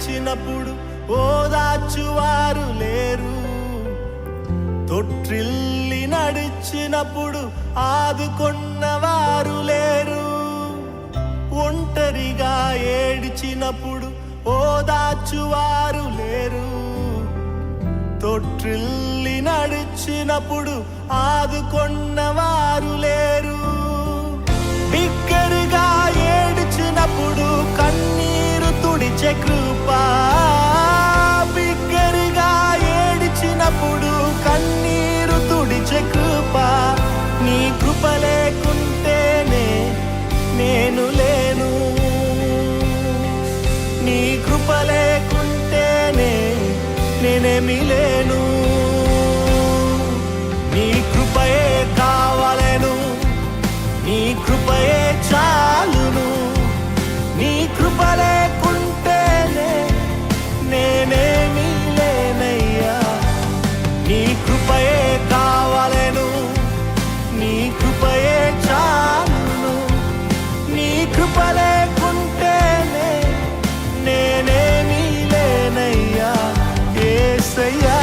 ఏడ్చినప్పుడు ఓదాచువారు లేరు. తొట్టిల్లి నడిచినప్పుడు ఆదుకొన్నవారు లేరు. ఒంటరిగా ఏడిచినప్పుడు ఓదాచువారు లేరు. తొట్టిల్లి నడిచినప్పుడు ఆదుకొన్నవారు కన్నీరు తుడిచే బిగ్గరగా కన్నీరు తుడిచే కృప. నీ కృప లేకుంటేనే నేను లేను. నీ కృప లేకుంటేనే నేనేమి లేను. say.